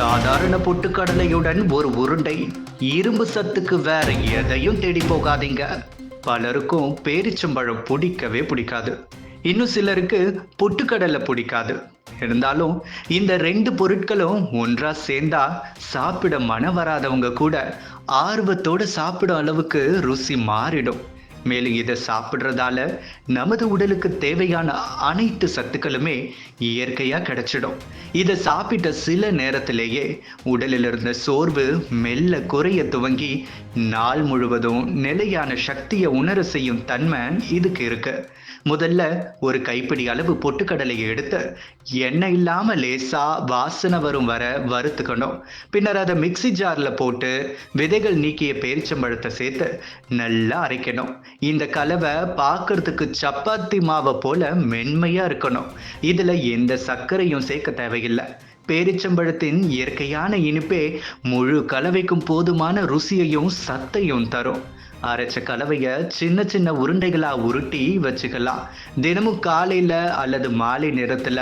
சாதாரண பொட்டுக்கடலையுடன் ஒரு உருண்டை இரும்பு சத்துக்கு வேற எதையும் தேடி போகாதீங்க. பலருக்கும் பேரிச்சம்பழம் பிடிக்கவே பிடிக்காது. இன்னும் சிலருக்கு பொட்டுக்கடலை பிடிக்காது. இருந்தாலும் இந்த ரெண்டு பொருட்களும் ஒன்றா சேர்ந்தா சாப்பிட மனம் வராதவங்க கூட ஆர்வத்தோடு சாப்பிடும் அளவுக்கு ருசி மாறிடும். மேலும் இதை சாப்பிட்றதால நமது உடலுக்கு தேவையான அனைத்து சத்துக்களுமே இயற்கையாக கிடைச்சிடும். இதை சாப்பிட்ட சில நேரத்திலேயே உடலில் இருந்த சோர்வு மெல்ல குறைய துவங்கி நாள் முழுவதும் நிலையான சக்தியை உணர செய்யும் தன்மை இதுக்கு இருக்கு. முதல்ல ஒரு கைப்பிடி அளவு பொட்டுக்கடலையை எடுத்து எண்ணெய் இல்லாம லேசா வாசனை வரும் வர வறுத்துக்கணும். பின்னர் அதை மிக்ஸி ஜார்ல போட்டு விதைகள் நீக்கிய பேரிச்சம்பழத்தை சேர்த்து நல்லா அரைக்கணும். இந்த கலவை பார்க்கறதுக்கு சப்பாத்தி மாவை போல மென்மையா இருக்கணும். இதுல எந்த சர்க்கரையும் சேர்க்க தேவையில்லை. பேரிச்சம்பழத்தின் இயற்கையான இனிப்பே முழு கலவைக்கும் போதுமான ருசியையும் சத்தையும் தரும். அரைச்ச கலவையை சின்ன சின்ன உருண்டைகளாக உருட்டி வச்சுக்கலாம். தினமும் காலையில் அல்லது மாலை நேரத்தில்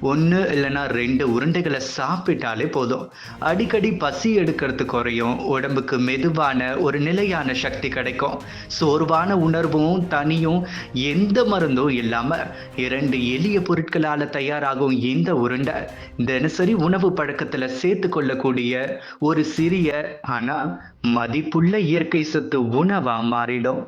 ஒன்று இல்லைன்னா ரெண்டு உருண்டைகளை சாப்பிட்டாலே போதும். அடிக்கடி பசி எடுக்கிறது குறையும். உடம்புக்கு மெதுவான ஒரு நிலையான சக்தி கிடைக்கும். சோர்வான உணர்வும் தனியும் எந்த மருந்தும் இல்லாமல் இரண்டு எளிய பொருட்களால் தயாராகும் இந்த உருண்டை தினசரி உணவு பழக்கத்தில் சேர்த்து கொள்ளக்கூடிய ஒரு சிறிய ஆனால் மதிப்புள்ள இயற்கை சத்து உணவு மாறிடும்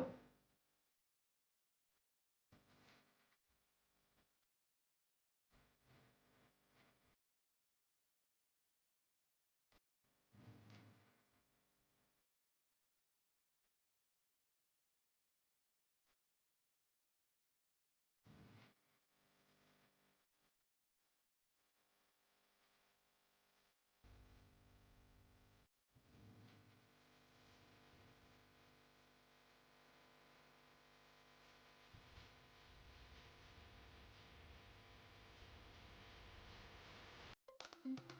Mm-hmm.